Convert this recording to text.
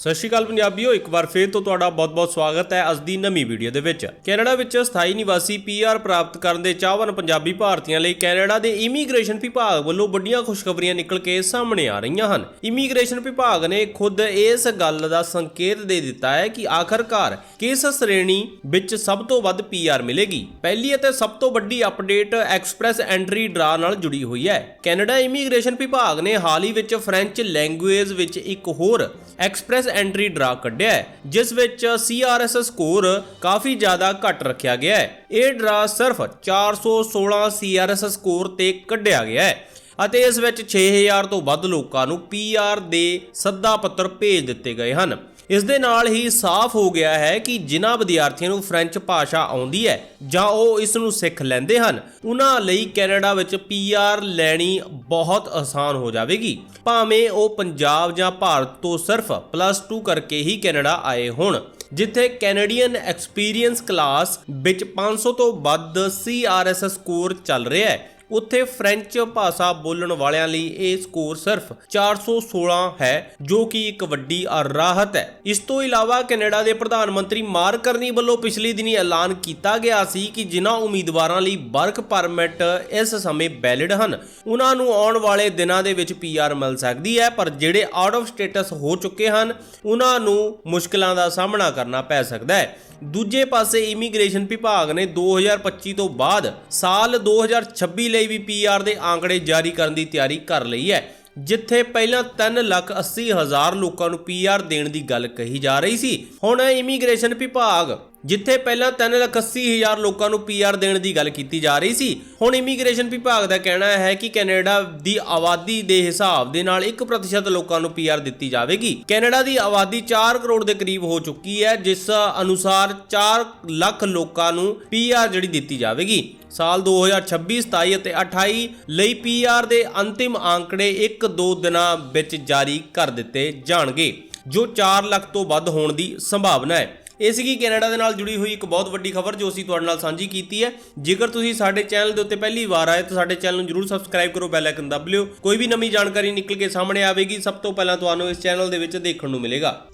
ਸਤਿ ਸ਼੍ਰੀ ਅਕਾਲ ਪੰਜਾਬੀਓ, ਇੱਕ ਵਾਰ ਫੇਰ ਤੋਂ ਤੁਹਾਡਾ ਬਹੁਤ-ਬਹੁਤ ਸਵਾਗਤ ਹੈ ਅੱਜ ਦੀ ਨਵੀਂ ਵੀਡੀਓ ਦੇ ਵਿੱਚ। ਕੈਨੇਡਾ ਵਿੱਚ ਸਥਾਈ ਨਿਵਾਸੀ ਪੀਆਰ ਪ੍ਰਾਪਤ ਕਰਨ ਦੇ ਚਾਹਵਾਨ ਪੰਜਾਬੀ ਭਾਰਤੀਆਂ ਲਈ ਕੈਨੇਡਾ ਦੇ ਇਮੀਗ੍ਰੇਸ਼ਨ ਵਿਭਾਗ ਵੱਲੋਂ ਵੱਡੀਆਂ ਖੁਸ਼ਖਬਰੀਆਂ ਨਿਕਲ ਕੇ ਸਾਹਮਣੇ ਆ ਰਹੀਆਂ ਹਨ। ਇਮੀਗ੍ਰੇਸ਼ਨ ਵਿਭਾਗ ਨੇ ਖੁਦ ਇਸ ਗੱਲ ਦਾ ਸੰਕੇਤ ਦੇ ਦਿੱਤਾ ਹੈ ਕਿ ਆਖਰਕਾਰ ਕਿਸ ਸ਼੍ਰੇਣੀ ਵਿੱਚ ਸਭ ਤੋਂ ਵੱਧ ਪੀਆਰ ਮਿਲੇਗੀ? ਪਹਿਲੀ ਅਤੇ ਸਭ ਤੋਂ ਵੱਡੀ ਅਪਡੇਟ ਐਕਸਪ੍ਰੈਸ ਐਂਟਰੀ ਡਰਾ ਨਾਲ ਜੁੜੀ ਹੋਈ ਹੈ। ਕੈਨੇਡਾ ਇਮੀਗ੍ਰੇਸ਼ਨ ਵਿਭਾਗ ਨੇ ਹਾਲ ਹੀ ਵਿੱਚ ਫ੍ਰੈਂਚ ਲੈਂਗੁਏਜ ਵਿੱਚ ਇੱਕ ਹੋਰ ਐਕਸਪ੍ਰੈਸ ਐਂਟਰੀ ਡਰਾ ਕੱਢਿਆ ਹੈ, ਜਿਸ ਵਿੱਚ CRS ਸਕੋਰ ਕਾਫੀ ਜ਼ਿਆਦਾ ਘੱਟ ਰੱਖਿਆ ਗਿਆ ਹੈ। ਇਹ ਡਰਾ ਸਿਰਫ 416 CRS ਸਕੋਰ ਤੇ ਕੱਢਿਆ ਗਿਆ ਹੈ ਅਤੇ ਇਸ ਵਿੱਚ 6000 ਤੋਂ ਵੱਧ ਲੋਕਾਂ ਨੂੰ PR ਦੇ ਸੱਦਾ ਪੱਤਰ ਭੇਜ ਦਿੱਤੇ ਗਏ ਹਨ। ਇਸ ਦੇ ਨਾਲ ਹੀ ਸਾਫ਼ ਹੋ ਗਿਆ ਹੈ ਕਿ ਜਿਨ੍ਹਾਂ ਵਿਦਿਆਰਥੀਆਂ ਨੂੰ ਫ੍ਰੈਂਚ ਭਾਸ਼ਾ ਆਉਂਦੀ ਹੈ ਜਾਂ ਉਹ ਇਸ ਨੂੰ ਸਿੱਖ ਲੈਂਦੇ ਹਨ, ਉਹਨਾਂ ਲਈ ਕੈਨੇਡਾ ਵਿੱਚ ਪੀਆਰ ਲੈਣੀ ਬਹੁਤ ਆਸਾਨ ਹੋ ਜਾਵੇਗੀ। ਭਾਵੇਂ ਉਹ ਪੰਜਾਬ ਜਾਂ ਭਾਰਤ ਤੋਂ ਸਿਰਫ ਪਲੱਸ 2 ਕਰਕੇ ਹੀ ਕੈਨੇਡਾ ਆਏ ਹੋਣ, ਜਿੱਥੇ ਕੈਨੇਡੀਅਨ ਐਕਸਪੀਰੀਅੰਸ ਕਲਾਸ ਵਿੱਚ 500 ਤੋਂ ਵੱਧ CRS ਸਕੋਰ ਚੱਲ ਰਿਹਾ ਹੈ। ਉੱਥੇ ਫ੍ਰੈਂਚ ਭਾਸ਼ਾ ਬੋਲਣ ਵਾਲਿਆਂ ਲਈ ਇਹ ਸਕੋਰ ਸਿਰਫ 416 ਹੈ, ਜੋ ਕਿ ਇੱਕ ਵੱਡੀ ਰਾਹਤ ਹੈ। ਇਸ ਤੋਂ ਇਲਾਵਾ ਕੈਨੇਡਾ ਦੇ ਪ੍ਰਧਾਨ ਮੰਤਰੀ ਮਾਰਕ ਕਰਨੀ ਵੱਲੋਂ ਪਿਛਲੇ ਦਿਨੀ ਐਲਾਨ ਕੀਤਾ ਗਿਆ ਸੀ ਕਿ ਜਿਨ੍ਹਾਂ ਉਮੀਦਵਾਰਾਂ ਲਈ ਵਰਕ ਪਰਮਿਟ ਇਸ ਸਮੇਂ ਵੈਲਿਡ ਹਨ, ਉਹਨਾਂ ਨੂੰ ਆਉਣ ਵਾਲੇ ਦਿਨਾਂ ਦੇ ਵਿੱਚ ਪੀਆਰ ਮਿਲ ਸਕਦੀ ਹੈ, ਪਰ ਜਿਹੜੇ ਆਊਟ ਆਫ ਸਟੇਟਸ ਹੋ ਚੁੱਕੇ ਹਨ, ਉਹਨਾਂ ਨੂੰ ਮੁਸ਼ਕਲਾਂ ਦਾ ਸਾਹਮਣਾ ਕਰਨਾ ਪੈ ਸਕਦਾ ਹੈ। ਦੂਜੇ ਪਾਸੇ ਇਮੀਗ੍ਰੇਸ਼ਨ ਵਿਭਾਗ ਨੇ 2025 ਤੋਂ ਬਾਅਦ ਸਾਲ 2026 ਲਈ ਵੀ ਪੀਆਰ ਦੇ ਆંકੜੇ ਜਾਰੀ ਕਰਨ ਦੀ ਤਿਆਰੀ ਕਰ ਲਈ ਹੈ, ਜਿੱਥੇ ਪਹਿਲਾਂ 3 ਲੱਖ 80 ਹਜ਼ਾਰ ਲੋਕਾਂ ਨੂੰ ਪੀਆਰ ਦੇਣ ਦੀ ਗੱਲ ਕਹੀ ਜਾ ਰਹੀ ਸੀ। ਹੁਣ ਇਮੀਗ੍ਰੇਸ਼ਨ ਵਿਭਾਗ ਜਿੱਥੇ ਪਹਿਲਾਂ 3 ਲੱਖ 80 ਹਜ਼ਾਰ ਲੋਕਾਂ ਨੂੰ ਪੀਆਰ ਦੇਣ ਦੀ ਗੱਲ ਕੀਤੀ ਜਾ ਰਹੀ ਸੀ। ਹੁਣ ਇਮੀਗ੍ਰੇਸ਼ਨ ਵਿਭਾਗ ਦਾ ਕਹਿਣਾ ਹੈ ਕਿ ਕੈਨੇਡਾ ਦੀ ਆਬਾਦੀ ਦੇ ਹਿਸਾਬ ਦੇ ਨਾਲ 1% ਲੋਕਾਂ ਨੂੰ ਪੀਆਰ ਦਿੱਤੀ ਜਾਵੇਗੀ। ਕੈਨੇਡਾ ਦੀ ਆਬਾਦੀ 4 ਕਰੋੜ ਦੇ ਕਰੀਬ ਹੋ ਚੁੱਕੀ ਹੈ, ਜਿਸ ਅਨੁਸਾਰ 4 ਲੱਖ ਲੋਕਾਂ ਨੂੰ ਪੀਆਰ ਜਿਹੜੀ ਦਿੱਤੀ ਜਾਵੇਗੀ। ਸਾਲ 2026 27 ਅਤੇ 28 ਲਈ ਪੀਆਰ ਦੇ ਅੰਤਿਮ ਆંકੜੇ 1-2 ਦਿਨਾਂ ਵਿੱਚ ਜਾਰੀ ਕਰ ਦਿੱਤੇ ਜਾਣਗੇ, ਜੋ 4 ਲੱਖ ਤੋਂ ਵੱਧ ਹੋਣ ਦੀ ਸੰਭਾਵਨਾ ਹੈ। ਇਹ ਸੀਗੀ ਕੈਨੇਡਾ ਦੇ ਨਾਲ ਜੁੜੀ ਹੋਈ ਇੱਕ ਬਹੁਤ ਵੱਡੀ ਖਬਰ ਜੋ ਅਸੀਂ ਤੁਹਾਡੇ ਨਾਲ ਸਾਂਝੀ ਕੀਤੀ ਹੈ। ਜੇਕਰ ਤੁਸੀਂ ਸਾਡੇ ਚੈਨਲ ਦੇ ਉੱਤੇ ਪਹਿਲੀ ਵਾਰ ਆਏ ਤਾਂ ਸਾਡੇ ਚੈਨਲ ਨੂੰ ਜਰੂਰ ਸਬਸਕ੍ਰਾਈਬ ਕਰੋ, ਬੈਲ ਆਈਕਨ ਦਬ ਲਿਓ। ਕੋਈ ਵੀ ਨਵੀਂ ਜਾਣਕਾਰੀ ਨਿਕਲ ਕੇ ਸਾਹਮਣੇ ਆਵੇਗੀ, ਸਭ ਤੋਂ ਪਹਿਲਾਂ ਤੁਹਾਨੂੰ ਇਸ ਚੈਨਲ ਦੇ ਵਿੱਚ ਦੇਖਣ ਨੂੰ ਮਿਲੇਗਾ।